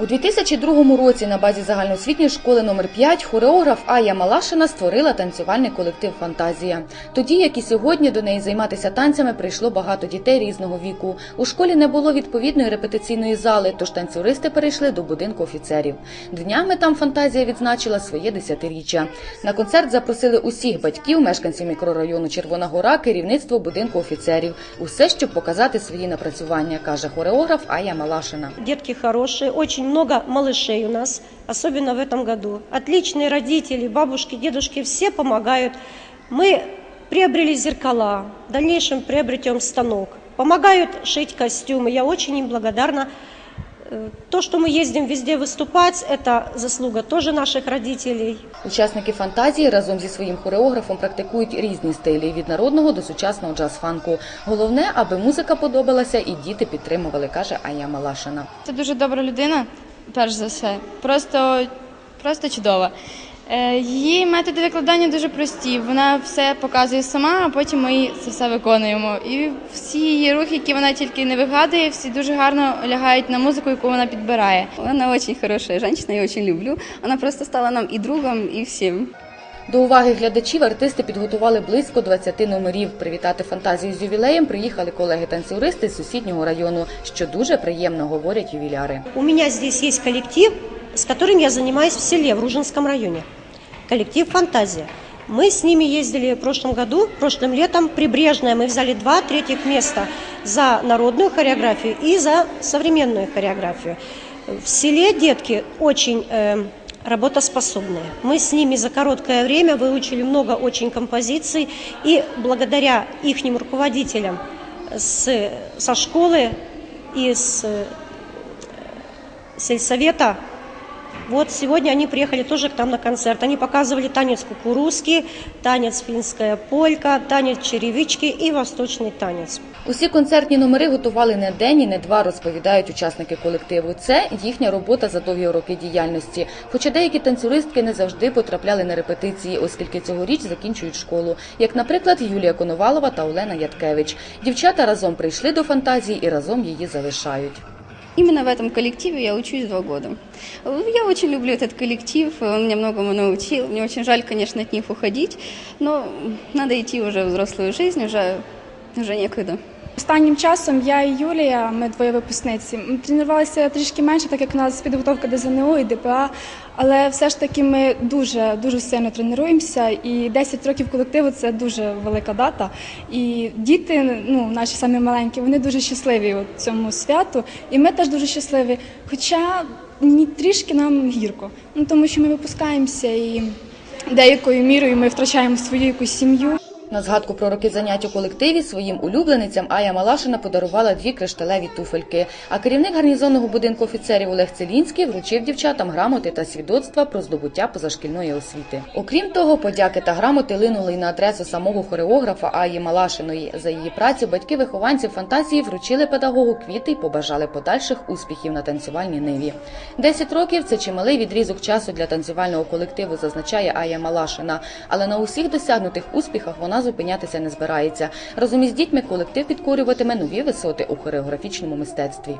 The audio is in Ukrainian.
У 2002 році на базі загальноосвітньої школи номер 5 хореограф Ая Малашина створила танцювальний колектив Фантазія. Тоді, як і сьогодні, до неї займатися танцями прийшло багато дітей різного віку. У школі не було відповідної репетиційної зали, тож танцюристи перейшли до будинку офіцерів. Днями там фантазія відзначила своє десятиріччя. На концерт запросили усіх батьків, мешканців мікрорайону Червона Гора, керівництво будинку офіцерів. Усе, щоб показати свої напрацювання, каже хореограф Ая Малашина. Детки хорошие, очень много малышей у нас, особенно в этом году. Отличные родители, бабушки, дедушки, все помогают. Мы приобрели зеркала, в дальнейшем приобретем станок. Помогают шить костюмы. Я очень им благодарна. Э, То, что мы ездим везде выступать, это заслуга тоже наших родителей. Учасники фантазії разом зі своїм хореографом практикують різні стилі від народного до сучасного джаз-фанку. Головне, аби музика подобалася і діти підтримували, каже Ая Малашина. Це дуже добра людина, перш за все. Просто, просто чудова. Е, Її методи викладання дуже прості. Вона все показує сама, а потім ми це все виконуємо. І всі її рухи, які вона тільки не вигадує, всі дуже гарно лягають на музику, яку вона підбирає. Она очень хорошая женщина, я очень люблю. Она просто стала нам и другом, и всем. До уваги глядачів артисти підготували близько 20 номерів. Привітати фантазію з ювілеєм приїхали колеги-танцюристи з сусіднього району, що дуже приємно говорять ювіляри. У меня здесь есть коллектив, с которым я занимаюсь в селе, в Ружинском районе. Коллектив «Фантазия». Мы с ними ездили в прошлом году, прошлым летом, прибрежное. Мы взяли два третьих места за народную хореографию и за современную хореографию. В селе детки очень э, работоспособные. Мы с ними за короткое время выучили много очень композиций. И благодаря их руководителям с, со школы и с э, сельсовета. Вот сегодня они приехали тоже к нам на концерт. Они показывали танец кукурузки, танец финская полька, танец черевички и восточный танец. Усі концертні номери готували не день і не два, розповідають учасники колективу. Це їхня робота за довгі роки діяльності. Хоча деякі танцюристки не завжди потрапляли на репетиції, оскільки цьогоріч закінчують школу. Як, наприклад, Юлія Коновалова та Олена Яткевич. Дівчата разом прийшли до фантазії і разом її залишають. Именно в этом коллективе я учусь два года. Я очень люблю этот коллектив, он меня многому научил. Мне очень жаль, конечно, от них уходить, но надо идти уже в взрослую жизнь, уже, уже некогда. Останнім часом я і Юлія, ми двоє випускниці, ми тренувалися трішки менше, так як у нас підготовка до ЗНО і ДПА. Але все ж таки ми дуже дуже сильно тренуємося, і 10 років колективу це дуже велика дата. І діти, ну наші самі маленькі, вони дуже щасливі от цьому святу, і ми теж дуже щасливі. Хоча ні трішки нам гірко, ну тому що ми випускаємося і деякою мірою ми втрачаємо свою якусь сім'ю. На згадку про роки занять у колективі своїм улюбленицям Ая Малашина подарувала дві кришталеві туфельки. А керівник гарнізонного будинку офіцерів Олег Целінський вручив дівчатам грамоти та свідоцтва про здобуття позашкільної освіти. Окрім того, подяки та грамоти линули й на адресу самого хореографа Аї Малашиної. За її працю батьки вихованців фантазії вручили педагогу квіти й побажали подальших успіхів на танцювальній ниві. Десять років це чималий відрізок часу для танцювального колективу, зазначає Ая Малашина. Але на усіх досягнутих успіхах вона зупинятися не збирається. Разом із дітьми колектив підкорюватиме нові висоти у хореографічному мистецтві.